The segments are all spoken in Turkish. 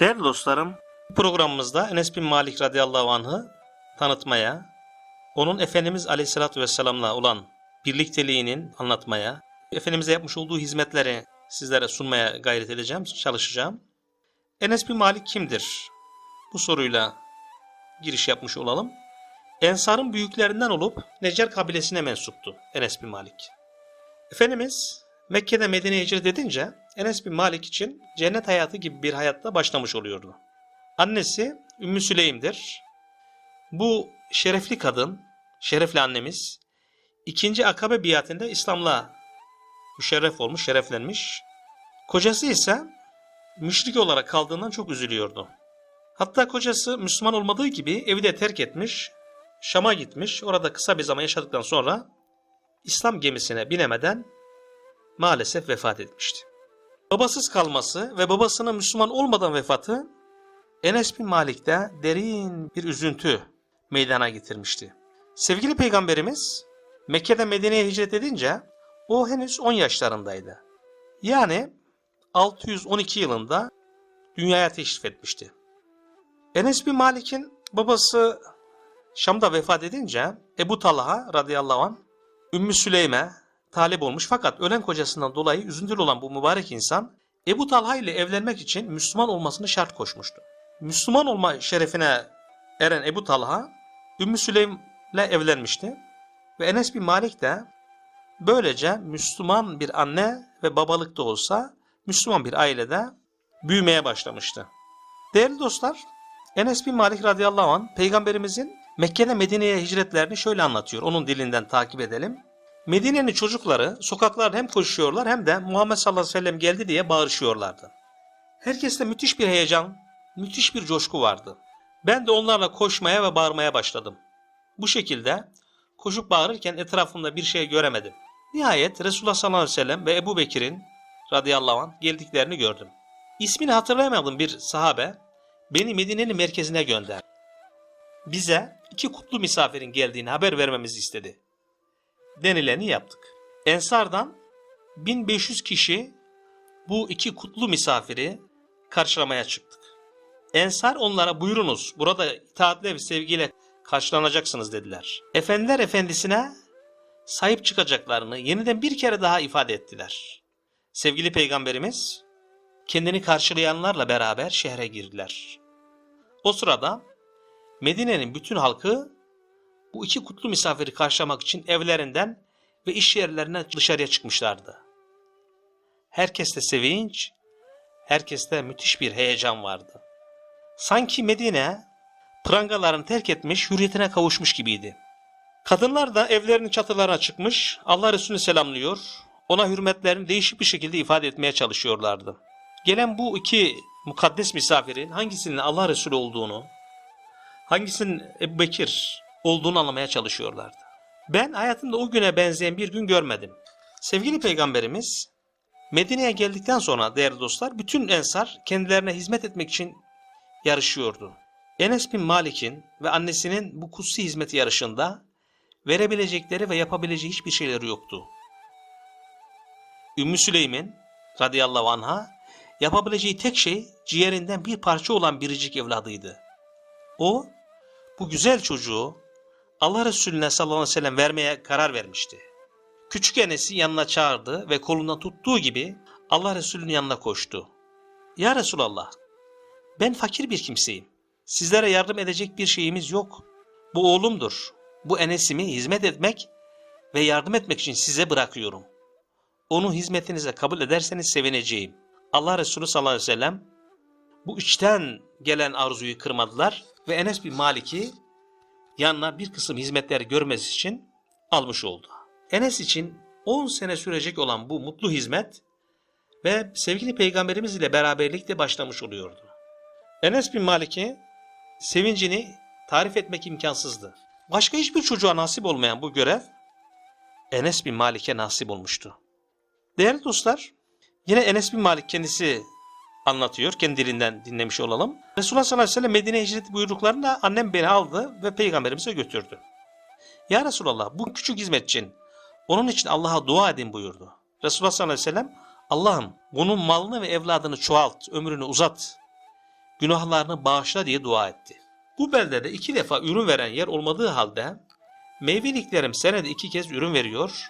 Değerli dostlarım, programımızda Enes bin Malik radıyallahu anh'ı tanıtmaya, onun Efendimiz aleyhissalatü vesselam'la olan birlikteliğinin anlatmaya, Efendimiz'e yapmış olduğu hizmetleri sizlere sunmaya gayret edeceğim, çalışacağım. Enes bin Malik kimdir? Bu soruyla giriş yapmış olalım. Ensar'ın büyüklerinden olup Necer kabilesine mensuptu Enes bin Malik. Efendimiz Mekke'de Medine'ye hicret edince Enes bin Malik için cennet hayatı gibi bir hayatta başlamış oluyordu. Annesi Ümmü Süleym'dir. Bu şerefli kadın, şerefli annemiz, ikinci akabe biatinde İslam'la müşerref olmuş, şereflenmiş. Kocası ise müşrik olarak kaldığından çok üzülüyordu. Hatta kocası Müslüman olmadığı gibi evi de terk etmiş, Şam'a gitmiş. Orada kısa bir zaman yaşadıktan sonra İslam gemisine binemeden maalesef vefat etmişti. Babasız kalması ve babasının Müslüman olmadan vefatı Enes bin Malik'te derin bir üzüntü meydana getirmişti. Sevgili peygamberimiz Mekke'den Medine'ye hicret edince o henüz 10 yaşlarındaydı. Yani 612 yılında dünyaya teşrif etmişti. Enes bin Malik'in babası Şam'da vefat edince Ebu Talha radıyallahu anh Ümmü Süleyme talip olmuş fakat ölen kocasından dolayı üzüntülü olan bu mübarek insan Ebu Talha ile evlenmek için Müslüman olmasını şart koşmuştu. Müslüman olma şerefine eren Ebu Talha Ümmü Süleym ile evlenmişti ve Enes bin Malik de böylece Müslüman bir anne ve babalık da olsa Müslüman bir ailede büyümeye başlamıştı. Değerli dostlar, Enes bin Malik radıyallahu anh peygamberimizin Mekke'de Medine'ye hicretlerini şöyle anlatıyor. Onun dilinden takip edelim. Medine'nin çocukları sokaklarda hem koşuyorlar hem de Muhammed sallallahu aleyhi ve sellem geldi diye bağırışıyorlardı. Herkeste müthiş bir heyecan, müthiş bir coşku vardı. Ben de onlarla koşmaya ve bağırmaya başladım. Bu şekilde koşup bağırırken etrafımda bir şey göremedim. Nihayet Resulullah sallallahu aleyhi ve sellem ve Ebu Bekir'in radıyallahu anh geldiklerini gördüm. İsmini hatırlayamadığım bir sahabe beni Medine'nin merkezine gönderdi. Bize iki kutlu misafirin geldiğini haber vermemizi istedi. Denileni yaptık. Ensardan 1500 kişi bu iki kutlu misafiri karşılamaya çıktık. Ensar onlara buyurunuz burada itaatle ve sevgiyle karşılanacaksınız dediler. Efendiler efendisine sahip çıkacaklarını yeniden bir kere daha ifade ettiler. Sevgili peygamberimiz kendini karşılayanlarla beraber şehre girdiler. O sırada Medine'nin bütün halkı bu iki kutlu misafiri karşılamak için evlerinden ve iş yerlerinden dışarıya çıkmışlardı. Herkeste sevinç, herkeste müthiş bir heyecan vardı. Sanki Medine prangalarını terk etmiş, hürriyetine kavuşmuş gibiydi. Kadınlar da evlerinin çatılarına çıkmış, Allah Resulü'nü selamlıyor, ona hürmetlerini değişik bir şekilde ifade etmeye çalışıyorlardı. Gelen bu iki mukaddes misafirin hangisinin Allah Resulü olduğunu, hangisinin Ebu Bekir olduğunu anlamaya çalışıyorlardı. Ben hayatımda o güne benzeyen bir gün görmedim. Sevgili peygamberimiz Medine'ye geldikten sonra değerli dostlar bütün ensar kendilerine hizmet etmek için yarışıyordu. Enes bin Malik'in ve annesinin bu kutsi hizmeti yarışında verebilecekleri ve yapabileceği hiçbir şeyleri yoktu. Ümmü Süleym'in radıyallahu anha yapabileceği tek şey ciğerinden bir parça olan biricik evladıydı. O bu güzel çocuğu Allah Resulüne sallallahu aleyhi ve sellem vermeye karar vermişti. Küçük Enes'i yanına çağırdı ve kolundan tuttuğu gibi Allah Resulü'nün yanına koştu. Ya Resulallah, ben fakir bir kimseyim. Sizlere yardım edecek bir şeyimiz yok. Bu oğlumdur. Bu Enes'imi hizmet etmek ve yardım etmek için size bırakıyorum. Onu hizmetinize kabul ederseniz sevineceğim. Allah Resulü sallallahu aleyhi ve sellem bu içten gelen arzuyu kırmadılar ve Enes bin Malik'i yanına bir kısım hizmetler görmesi için almış oldu. Enes için 10 sene sürecek olan bu mutlu hizmet ve sevgili peygamberimiz ile beraberlikte başlamış oluyordu. Enes bin Malik'i sevincini tarif etmek imkansızdı. Başka hiçbir çocuğa nasip olmayan bu görev Enes bin Malik'e nasip olmuştu. Değerli dostlar, yine Enes bin Malik kendisi anlatıyor. Kendi dilinden dinlemiş olalım. Resulullah sallallahu aleyhi ve sellem Medine hicret buyruklarında annem beni aldı ve peygamberimize götürdü. Ya Resulallah bu küçük hizmetçin onun için Allah'a dua edin buyurdu. Resulullah sallallahu aleyhi ve sellem Allah'ım bunun malını ve evladını çoğalt, ömrünü uzat. günahlarını bağışla diye dua etti. Bu beldede iki defa ürün veren yer olmadığı halde meyveliklerim senede iki kez ürün veriyor.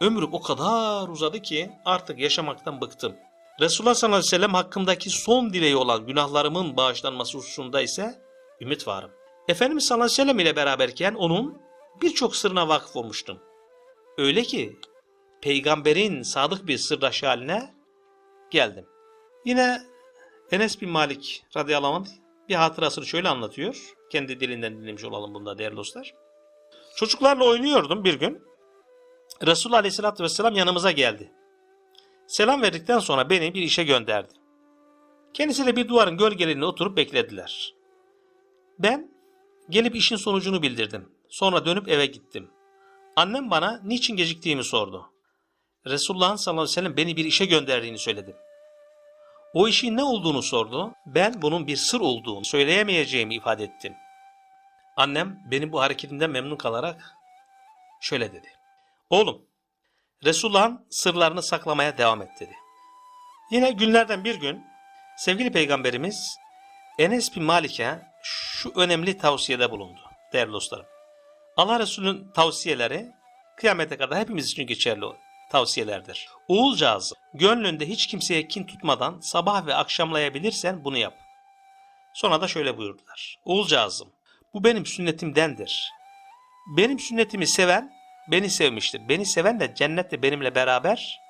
Ömrüm o kadar uzadı ki artık yaşamaktan bıktım. Resulullah sallallahu aleyhi ve sellem hakkındaki son dileği olan günahlarımın bağışlanması hususunda ise ümit varım. Efendimiz sallallahu aleyhi ve sellem ile beraberken onun birçok sırrına vakıf olmuştum. Öyle ki peygamberin sadık bir sırdaşı haline geldim. Yine Enes bin Malik radıyallahu anh bir hatırasını şöyle anlatıyor. Kendi dilinden dinlemiş olalım bunda değerli dostlar. Çocuklarla oynuyordum bir gün. Resulullah aleyhissalatü vesselam yanımıza geldi. Selam verdikten sonra beni bir işe gönderdi. Kendisiyle bir duvarın gölgelerine oturup beklediler. Ben gelip işin sonucunu bildirdim. Sonra dönüp eve gittim. Annem bana niçin geciktiğimi sordu. Resulullah'ın sallallahu aleyhi ve sellem beni bir işe gönderdiğini söyledim. O işin ne olduğunu sordu. Ben bunun bir sır olduğunu söyleyemeyeceğimi ifade ettim. Annem benim bu hareketimden memnun kalarak şöyle dedi. Oğlum, Resulullah'ın sırlarını saklamaya devam et dedi. Yine günlerden bir gün sevgili peygamberimiz Enes bin Malik'e şu önemli tavsiyede bulundu değerli dostlarım. Allah Resulü'nün tavsiyeleri kıyamete kadar hepimiz için geçerli tavsiyelerdir. Oğulcağızım, gönlünde hiç kimseye kin tutmadan sabah ve akşamlayabilirsen bunu yap. Sonra da şöyle buyurdular. Oğulcağızım, bu benim sünnetimdendir. Benim sünnetimi seven beni sevmiştir. Beni seven de cennette benimle beraber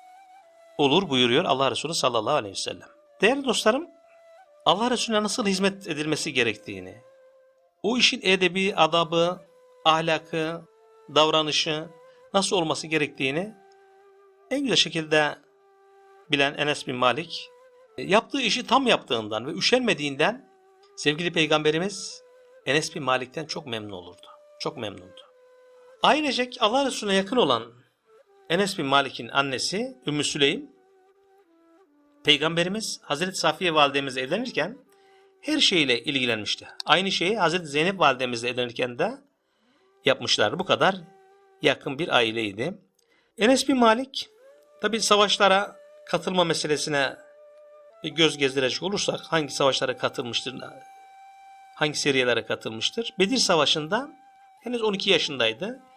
olur buyuruyor Allah Resulü sallallahu aleyhi ve sellem. Değerli dostlarım, Allah Resulüne nasıl hizmet edilmesi gerektiğini, o işin edebi, adabı, ahlakı, davranışı nasıl olması gerektiğini en güzel şekilde bilen Enes bin Malik, yaptığı işi tam yaptığından ve üşenmediğinden sevgili peygamberimiz Enes bin Malik'ten çok memnun olurdu. Çok memnundu. Ailecek Allah Resulüne yakın olan Enes bin Malik'in annesi Ümmü Süleym, Peygamberimiz Hazreti Safiye validemizle evlenirken her şeyle ilgilenmişti. Aynı şeyi Hazreti Zeynep validemizle evlenirken de yapmışlardı. Bu kadar yakın bir aileydi. Enes bin Malik tabi savaşlara katılma meselesine bir göz gezdirecek olursak hangi savaşlara katılmıştır, hangi seriyelere katılmıştır? Bedir Savaşı'nda henüz 12 yaşındaydı.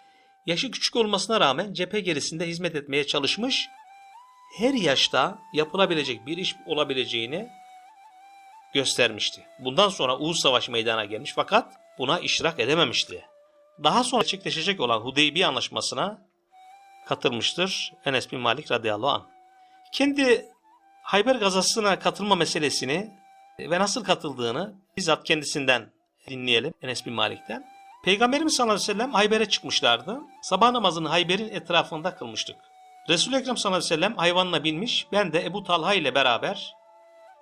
Yaşı küçük olmasına rağmen cephe gerisinde hizmet etmeye çalışmış, her yaşta yapılabilecek bir iş olabileceğini göstermişti. Bundan sonra Uğuz Savaşı meydana gelmiş fakat buna iştirak edememişti. Daha sonra gerçekleşecek olan Hudeybiye Anlaşması'na katılmıştır Enes bin Malik radıyallahu anh. Kendi Hayber gazasına katılma meselesini ve nasıl katıldığını bizzat kendisinden dinleyelim Enes bin Malik'ten. Peygamberimiz sallallahu aleyhi ve sellem Hayber'e çıkmışlardı. Sabah namazını Hayber'in etrafında kılmıştık. Resul-i Ekrem sallallahu aleyhi ve sellem hayvanla binmiş, ben de Ebu Talha ile beraber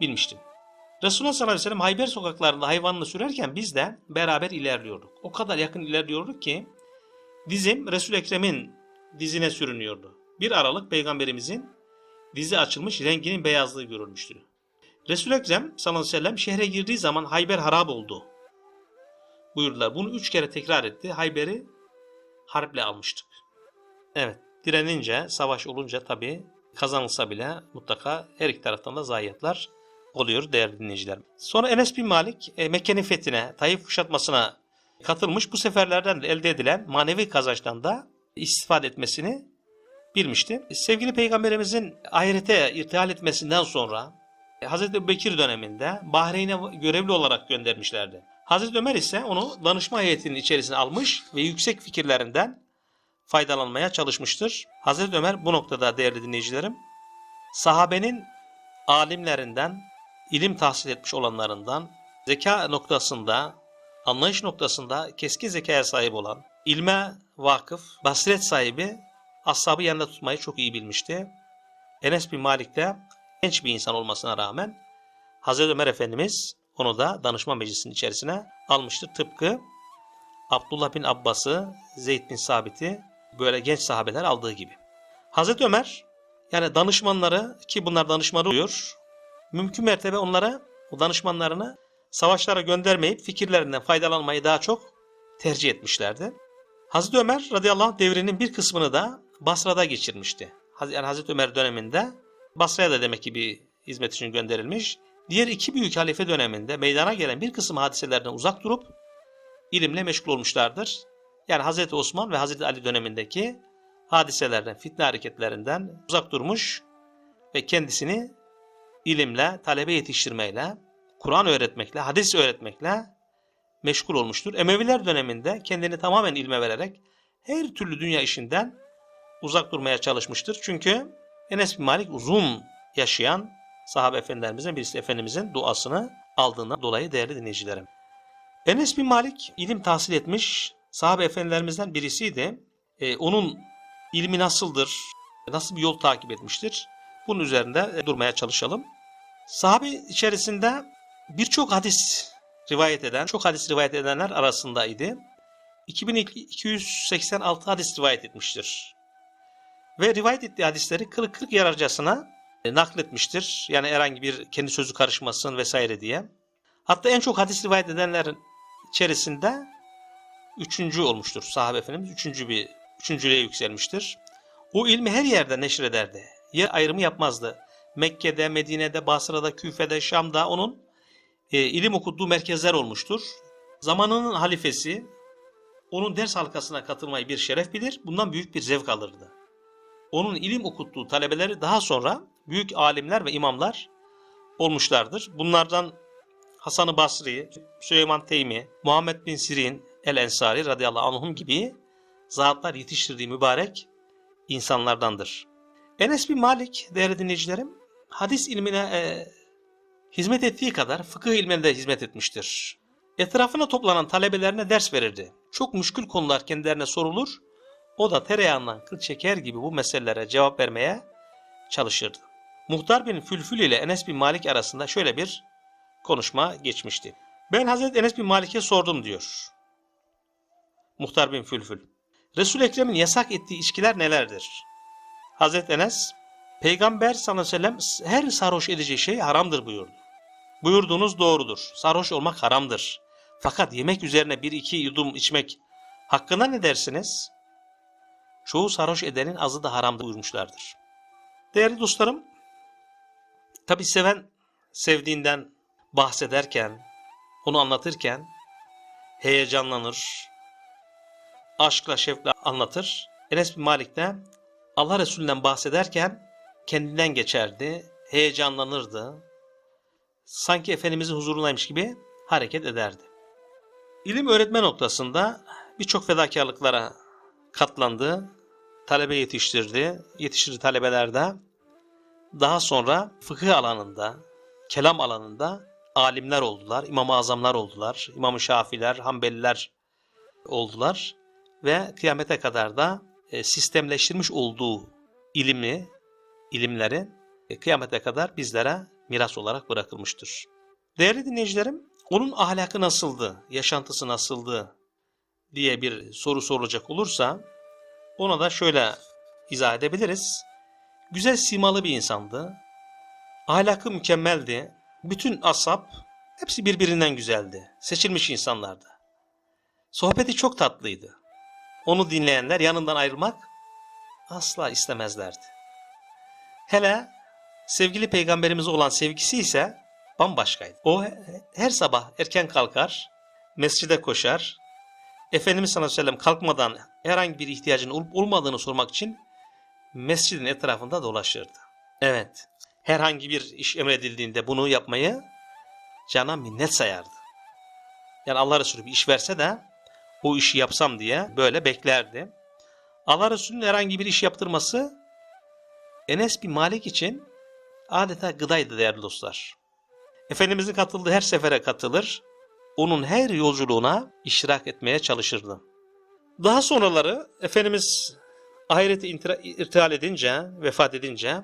binmiştim. Resulullah sallallahu aleyhi ve sellem Hayber sokaklarında hayvanını sürerken biz de beraber ilerliyorduk. O kadar yakın ilerliyorduk ki dizim Resul-i Ekrem'in dizine sürünüyordu. Bir aralık peygamberimizin dizi açılmış renginin beyazlığı görülmüştü. Resul-i Ekrem sallallahu aleyhi ve sellem şehre girdiği zaman Hayber harap oldu buyurdular. Bunu üç kere tekrar etti. Hayber'i harple almıştık. Evet direnince, savaş olunca tabii kazanılsa bile mutlaka her iki taraftan da zayiatlar oluyor değerli dinleyiciler. Sonra Enes bin Malik e, Mekke'nin fethine, Tayyip kuşatmasına katılmış. Bu seferlerden de elde edilen manevi kazançtan da istifade etmesini bilmişti. Sevgili Peygamberimizin ahirete irtihal etmesinden sonra e, Hz. Bekir döneminde Bahreyn'e görevli olarak göndermişlerdi. Hazreti Ömer ise onu danışma heyetinin içerisine almış ve yüksek fikirlerinden faydalanmaya çalışmıştır. Hazreti Ömer bu noktada değerli dinleyicilerim, sahabenin alimlerinden, ilim tahsil etmiş olanlarından, zeka noktasında, anlayış noktasında keskin zekaya sahip olan, ilme vakıf, basiret sahibi, ashabı yanında tutmayı çok iyi bilmişti. Enes bin Malik de genç bir insan olmasına rağmen Hazreti Ömer Efendimiz onu da danışma meclisinin içerisine almıştır. Tıpkı Abdullah bin Abbas'ı, Zeyd bin Sabit'i böyle genç sahabeler aldığı gibi. Hazreti Ömer yani danışmanları ki bunlar danışmanı oluyor. Mümkün mertebe onlara o danışmanlarını savaşlara göndermeyip fikirlerinden faydalanmayı daha çok tercih etmişlerdi. Hazreti Ömer radıyallahu anh devrinin bir kısmını da Basra'da geçirmişti. Yani Hazreti Ömer döneminde Basra'ya da demek ki bir hizmet için gönderilmiş. Diğer iki büyük halife döneminde meydana gelen bir kısım hadiselerden uzak durup ilimle meşgul olmuşlardır. Yani Hazreti Osman ve Hazreti Ali dönemindeki hadiselerden, fitne hareketlerinden uzak durmuş ve kendisini ilimle, talebe yetiştirmeyle, Kur'an öğretmekle, hadis öğretmekle meşgul olmuştur. Emeviler döneminde kendini tamamen ilme vererek her türlü dünya işinden uzak durmaya çalışmıştır. Çünkü Enes bin Malik uzun yaşayan sahabe efendilerimizin birisi Efendimizin duasını aldığından dolayı değerli dinleyicilerim. Enes bin Malik ilim tahsil etmiş sahabe efendilerimizden birisiydi. Ee, onun ilmi nasıldır, nasıl bir yol takip etmiştir? Bunun üzerinde e, durmaya çalışalım. Sahabe içerisinde birçok hadis rivayet eden, çok hadis rivayet edenler arasındaydı. 2286 hadis rivayet etmiştir. Ve rivayet ettiği hadisleri 40-40 yararcasına e, nakletmiştir. Yani herhangi bir kendi sözü karışmasın vesaire diye. Hatta en çok hadis rivayet edenlerin içerisinde üçüncü olmuştur. Sahabe Efendimiz üçüncü bir üçüncülüğe yükselmiştir. O ilmi her yerde neşrederdi. Yer ayrımı yapmazdı. Mekke'de, Medine'de, Basra'da, Küfe'de, Şam'da onun e, ilim okuttuğu merkezler olmuştur. Zamanının halifesi onun ders halkasına katılmayı bir şeref bilir, bundan büyük bir zevk alırdı. Onun ilim okuttuğu talebeleri daha sonra büyük alimler ve imamlar olmuşlardır. Bunlardan Hasan-ı Basri, Süleyman Teymi, Muhammed bin Sirin, El-Ensari radıyallahu anhum gibi zatlar yetiştirdiği mübarek insanlardandır. Enes bin Malik değerli dinleyicilerim hadis ilmine e, hizmet ettiği kadar fıkıh ilmine de hizmet etmiştir. Etrafına toplanan talebelerine ders verirdi. Çok müşkül konular kendilerine sorulur. O da tereyağından kıl çeker gibi bu meselelere cevap vermeye çalışırdı. Muhtar bin Fülfül ile Enes bin Malik arasında şöyle bir konuşma geçmişti. Ben Hazreti Enes bin Malik'e sordum diyor. Muhtar bin Fülfül. resul Ekrem'in yasak ettiği içkiler nelerdir? Hazreti Enes, Peygamber sallallahu aleyhi ve sellem her sarhoş edici şey haramdır buyurdu. Buyurduğunuz doğrudur. Sarhoş olmak haramdır. Fakat yemek üzerine bir iki yudum içmek hakkında ne dersiniz? Çoğu sarhoş edenin azı da haramdır buyurmuşlardır. Değerli dostlarım, tabi seven sevdiğinden bahsederken, onu anlatırken heyecanlanır, aşkla şevkle anlatır. Enes bin Malik de Allah Resulü'nden bahsederken kendinden geçerdi, heyecanlanırdı. Sanki Efendimizin huzurundaymış gibi hareket ederdi. İlim öğretme noktasında birçok fedakarlıklara katlandı, talebe yetiştirdi, yetiştirdi talebelerde. Daha sonra fıkıh alanında, kelam alanında alimler oldular, İmam-ı Azamlar oldular, İmam-ı Şafiler, Hanbeliler oldular ve kıyamete kadar da e, sistemleştirmiş olduğu ilimi, ilimleri e, kıyamete kadar bizlere miras olarak bırakılmıştır. Değerli dinleyicilerim, onun ahlakı nasıldı, yaşantısı nasıldı diye bir soru sorulacak olursa ona da şöyle izah edebiliriz. Güzel simalı bir insandı. Ahlakı mükemmeldi. Bütün asap hepsi birbirinden güzeldi. Seçilmiş insanlardı. Sohbeti çok tatlıydı. Onu dinleyenler yanından ayrılmak asla istemezlerdi. Hele sevgili peygamberimize olan sevgisi ise bambaşkaydı. O her sabah erken kalkar, mescide koşar, Efendimiz sallallahu aleyhi ve sellem kalkmadan herhangi bir ihtiyacının olup olmadığını sormak için mescidin etrafında dolaşırdı. Evet, herhangi bir iş emredildiğinde bunu yapmayı cana minnet sayardı. Yani Allah Resulü bir iş verse de o işi yapsam diye böyle beklerdi. Allah Resulü'nün herhangi bir iş yaptırması Enes bin Malik için adeta gıdaydı değerli dostlar. Efendimizin katıldığı her sefere katılır, onun her yolculuğuna iştirak etmeye çalışırdı. Daha sonraları Efendimiz ahireti irtihal edince, vefat edince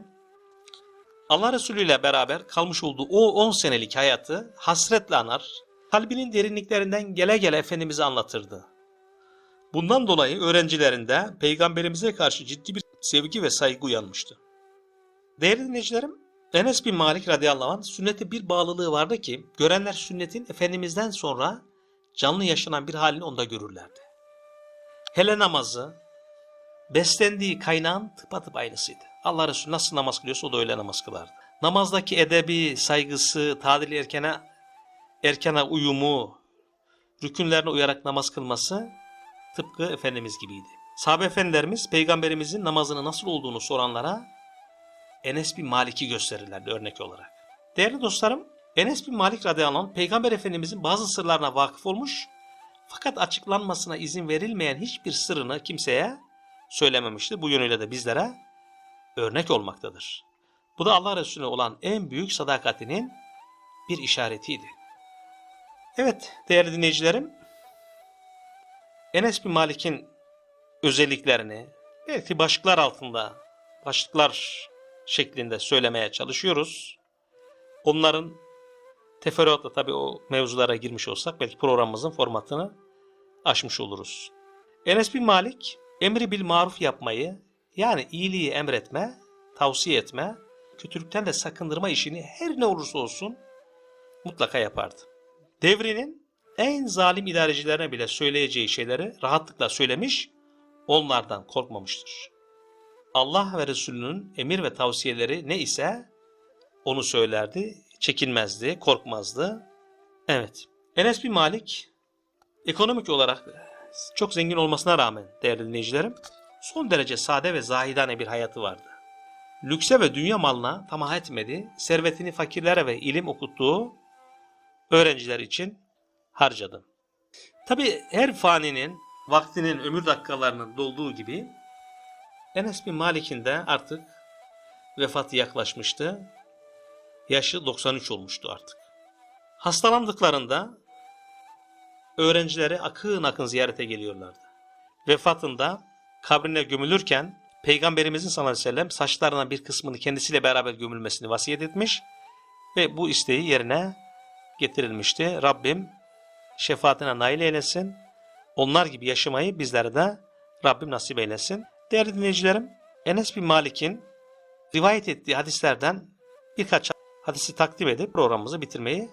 Allah Resulü ile beraber kalmış olduğu o 10 senelik hayatı hasretle anar, kalbinin derinliklerinden gele gele Efendimiz'e anlatırdı. Bundan dolayı öğrencilerinde peygamberimize karşı ciddi bir sevgi ve saygı uyanmıştı. Değerli dinleyicilerim, Enes bin Malik radıyallahu anh sünnete bir bağlılığı vardı ki görenler sünnetin Efendimiz'den sonra canlı yaşanan bir halini onda görürlerdi. Hele namazı, beslendiği kaynağın tıpatıp aynısıydı. Allah Resulü nasıl namaz kılıyorsa o da öyle namaz kılardı. namazdaki edebi, saygısı, tadil erkene, erkene uyumu, rükünlerine uyarak namaz kılması tıpkı Efendimiz gibiydi. Sahabe efendilerimiz peygamberimizin namazını nasıl olduğunu soranlara Enes bin Malik'i gösterirlerdi örnek olarak. Değerli dostlarım, Enes bin Malik radıyallahu anh peygamber efendimizin bazı sırlarına vakıf olmuş fakat açıklanmasına izin verilmeyen hiçbir sırrını kimseye söylememişti. Bu yönüyle de bizlere örnek olmaktadır. Bu da Allah Resulüne olan en büyük sadakatinin bir işaretiydi. Evet değerli dinleyicilerim, Enes bin Malik'in özelliklerini belki başlıklar altında, başlıklar şeklinde söylemeye çalışıyoruz. Onların teferruatla tabii o mevzulara girmiş olsak belki programımızın formatını aşmış oluruz. Enes bin Malik emri bil maruf yapmayı yani iyiliği emretme, tavsiye etme, kötülükten de sakındırma işini her ne olursa olsun mutlaka yapardı. Devrinin en zalim idarecilerine bile söyleyeceği şeyleri rahatlıkla söylemiş, onlardan korkmamıştır. Allah ve Resulünün emir ve tavsiyeleri ne ise onu söylerdi, çekinmezdi, korkmazdı. Evet, Enes bin Malik ekonomik olarak çok zengin olmasına rağmen değerli dinleyicilerim, son derece sade ve zahidane bir hayatı vardı. Lükse ve dünya malına tamah etmedi, servetini fakirlere ve ilim okuttuğu öğrenciler için harcadı. Tabi her faninin vaktinin ömür dakikalarının dolduğu gibi Enes bin Malik'in de artık vefatı yaklaşmıştı. Yaşı 93 olmuştu artık. Hastalandıklarında öğrencileri akın akın ziyarete geliyorlardı. Vefatında kabrine gömülürken Peygamberimizin sallallahu aleyhi ve sellem saçlarından bir kısmını kendisiyle beraber gömülmesini vasiyet etmiş ve bu isteği yerine getirilmişti. Rabbim şefaatine nail eylesin. Onlar gibi yaşamayı bizlere de Rabbim nasip eylesin. Değerli dinleyicilerim, Enes bin Malik'in rivayet ettiği hadislerden birkaç hadisi takdim edip programımızı bitirmeyi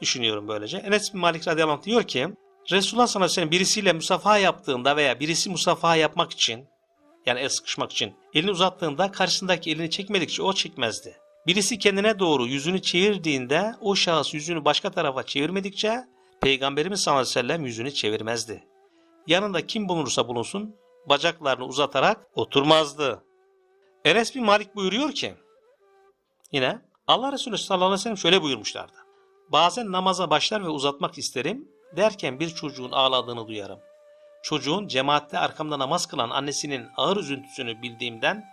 düşünüyorum böylece. Enes bin Malik radıyallahu anh diyor ki, Resulullah sallallahu aleyhi ve sellem birisiyle musafaha yaptığında veya birisi musafaha yapmak için, yani el sıkışmak için elini uzattığında karşısındaki elini çekmedikçe o çekmezdi. Birisi kendine doğru yüzünü çevirdiğinde o şahıs yüzünü başka tarafa çevirmedikçe Peygamberimiz sallallahu aleyhi ve sellem yüzünü çevirmezdi. Yanında kim bulunursa bulunsun bacaklarını uzatarak oturmazdı. Enes bin Malik buyuruyor ki yine Allah Resulü sallallahu aleyhi ve sellem şöyle buyurmuşlardı. Bazen namaza başlar ve uzatmak isterim derken bir çocuğun ağladığını duyarım. Çocuğun cemaatte arkamda namaz kılan annesinin ağır üzüntüsünü bildiğimden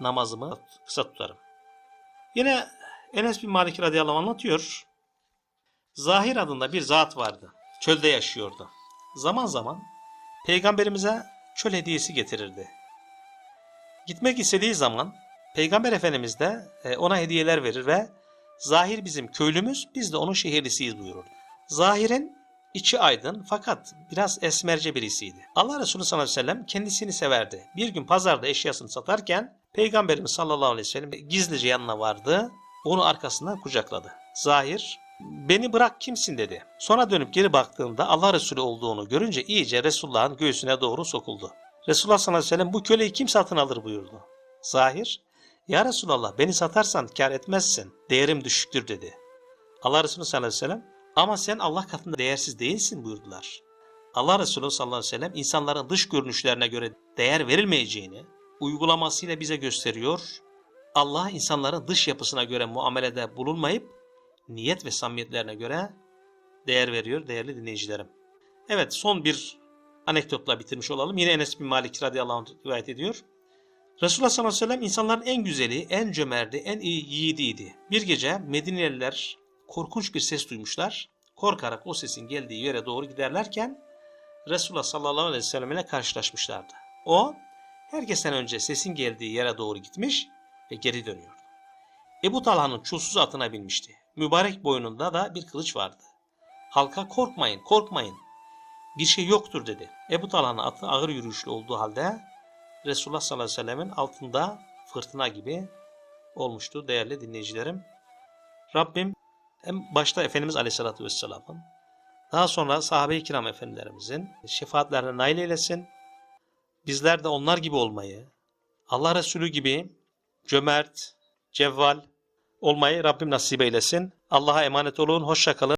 namazımı kısa tutarım. Yine Enes bin Malik radıyallahu anlatıyor. Zahir adında bir zat vardı. Çölde yaşıyordu. Zaman zaman peygamberimize çöl hediyesi getirirdi. Gitmek istediği zaman peygamber efendimiz de e, ona hediyeler verir ve Zahir bizim köylümüz biz de onun şehirlisiyiz buyururdu. Zahir'in içi aydın fakat biraz esmerce birisiydi. Allah Resulü sallallahu aleyhi ve sellem kendisini severdi. Bir gün pazarda eşyasını satarken Peygamberimiz sallallahu aleyhi ve sellem gizlice yanına vardı. Onu arkasından kucakladı. Zahir beni bırak kimsin dedi. Sonra dönüp geri baktığında Allah Resulü olduğunu görünce iyice Resulullah'ın göğsüne doğru sokuldu. Resulullah sallallahu aleyhi ve sellem bu köleyi kim satın alır buyurdu. Zahir ya Resulallah beni satarsan kar etmezsin. Değerim düşüktür dedi. Allah Resulü sallallahu aleyhi ve sellem ama sen Allah katında değersiz değilsin buyurdular. Allah Resulü sallallahu aleyhi ve sellem insanların dış görünüşlerine göre değer verilmeyeceğini uygulamasıyla bize gösteriyor. Allah insanların dış yapısına göre muamelede bulunmayıp niyet ve samimiyetlerine göre değer veriyor değerli dinleyicilerim. Evet son bir anekdotla bitirmiş olalım. Yine Enes bin Malik radıyallahu anh rivayet ediyor. Resulullah sallallahu aleyhi ve sellem insanların en güzeli, en cömerti, en iyi yiğidiydi. Bir gece Medineliler korkunç bir ses duymuşlar. Korkarak o sesin geldiği yere doğru giderlerken Resulullah sallallahu aleyhi ve sellem ile karşılaşmışlardı. O herkesten önce sesin geldiği yere doğru gitmiş ve geri dönüyordu. Ebu Talha'nın çulsuz atına binmişti. Mübarek boynunda da bir kılıç vardı. Halka korkmayın, korkmayın. Bir şey yoktur dedi. Ebu Talha'nın atı ağır yürüyüşlü olduğu halde Resulullah sallallahu aleyhi ve sellemin altında fırtına gibi olmuştu değerli dinleyicilerim. Rabbim hem başta Efendimiz aleyhissalatü vesselamın daha sonra sahabe-i kiram efendilerimizin şefaatlerine nail eylesin. Bizler de onlar gibi olmayı, Allah Resulü gibi cömert, cevval, olmayı Rabbim nasip eylesin. Allah'a emanet olun. Hoşça kalın.